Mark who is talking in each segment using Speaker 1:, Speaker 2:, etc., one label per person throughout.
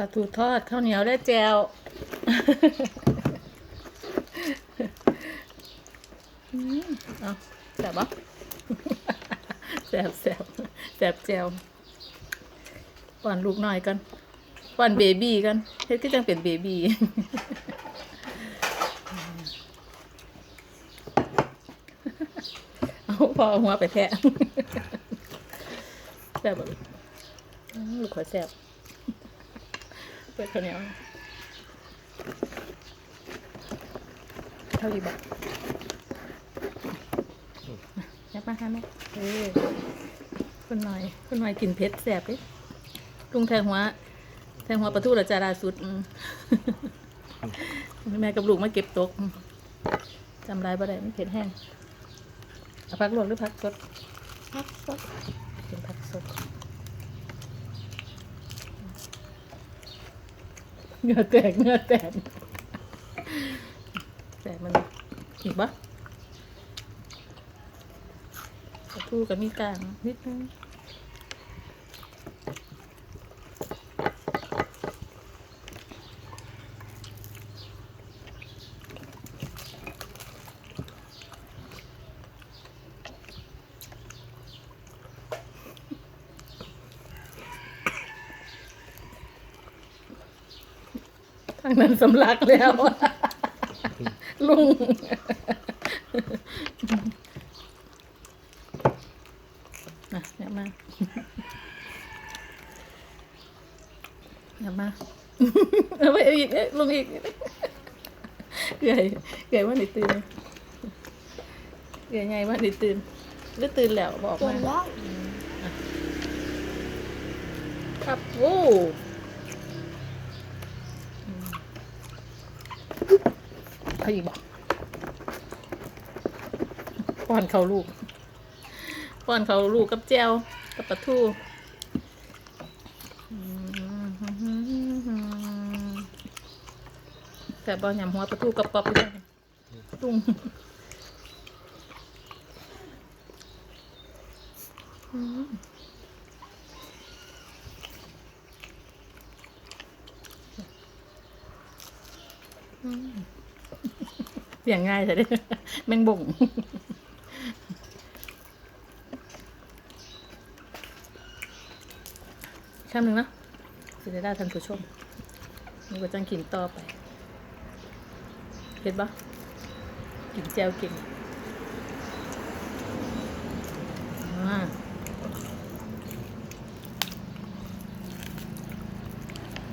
Speaker 1: ลาทูทอดข้าวเหนียวและแจวอืมเอาแสบปะแสบแสบแสบแจวป้อนลูกหน่อยกันป้อนเบบี้กันเฮ็ดก็จังเป็นเบบี้เอาพอเอาหัวไปแทะแสบแบบลูกขอแสบ ปิดข้าวเหนียวเท่าดีบอกยับมาค่ะแม่เออคุณหน่อยคุณหน่อยกินเผ็ดแสบดิลุงแทงหัว แทงหัวปลาทูและจาราสุดอืมแม่กับลูกมาเก็บตกอืมจำได้บ่ได้มันเผ็ดแห้งเอาพักลวกหรือพักสดพักสดเป็นพักสด เนื้อแตกเนื้อแตกแต่มันอีกปะกระทูกับมีกลางนิดนึง ทางนั้นสำลักแล้ว ลุงนะเนี่ยมาเนี่ยมาเอาไปอีกเอ้ยลุงอีกใหญ่ใหญ่ว่าไหนตื่นใหญ่ไงว่าไหนตื่นหรือตื่นแล้วบอก
Speaker 2: เก่
Speaker 1: มาง
Speaker 2: แล้ว
Speaker 1: ครับโเขาอีกบอกป้อนเขาลูก ป้อนเขาลูกกับแจวกับปลาทูแต่บอลยำหัวปลาทูกับกรอบไปด้วยตุ้งอืม เสียงง่ายใช่ไหมแมงบ่งช่ำหนึ่งนะสิได้ได้ท่านผู้ชมนี่ก็จังกินต่อไปเห็นปะกินแจวกินอ่า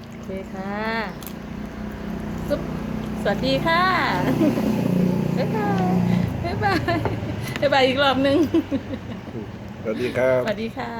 Speaker 1: โอเคค่ะซุป วัสดีค่ะ บ๊ายบาย บ๊ายบาย บ๊ายบายอีกรอบหนึง
Speaker 3: สวัสดีครับ
Speaker 1: สวัสดีค่ะ